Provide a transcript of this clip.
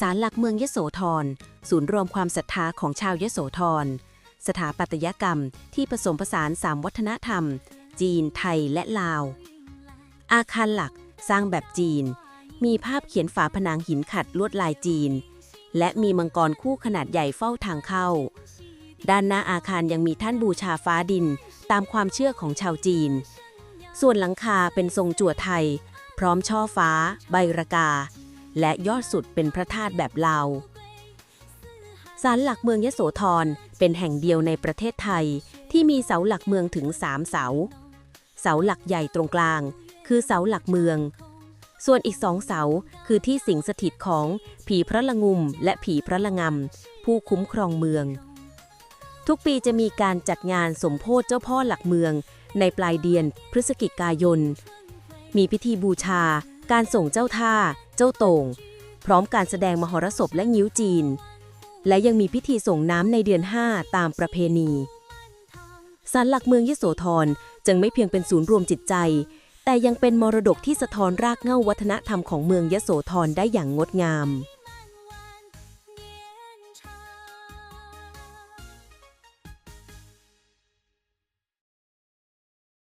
ศาลหลักเมืองยโสธร ศูนย์รวมความศรัทธาของชาวยโสธร สถาปัตยกรรมที่ผสมผสานสามวัฒนธรรม จีน ไทยและลาว อาคารหลักสร้างแบบจีน มีภาพเขียนฝาผนังหินขัดลวดลายจีน และมีมังกรคู่ขนาดใหญ่เฝ้าทางเข้า ด้านหน้าอาคารยังมีท่านบูชาฟ้าดินตามความเชื่อของชาวจีน ส่วนหลังคาเป็นทรงจั่วไทย พร้อมช่อฟ้า ใบระกา และยอดสุดเป็นพระธาตุแบบลาวศาลหลักเมืองยโสธรเป็นแห่งเดียวในประเทศไทยที่มีเสาหลักเมืองถึง3เสา เสาหลักใหญ่ตรงกลาง คือเสาหลักเมือง ส่วนอีกสองเสาคือที่สิงสถิตของผีพระละงุม และผีพระละงำผู้คุ้มครองเมือง ทุกปีจะมีการจัดงานสมโพธิเจ้าพ่อหลักเมือง ในปลายเดือนพฤศจิกายน มีพิธีบูชา การส่งเจ้าท่า เจ้าโต่งพร้อมการแสดงมหรสพและงิ้วจีน และยังมีพิธีส่งน้ำในเดือน 5 ตามประเพณีศาลหลักเมืองยโสธรจึงไม่เพียงเป็นศูนย์รวมจิตใจ แต่ยังเป็นมรดกที่สะท้อนรากเหง้าวัฒนธรรมของเมืองยโสธรได้อย่างงดงาม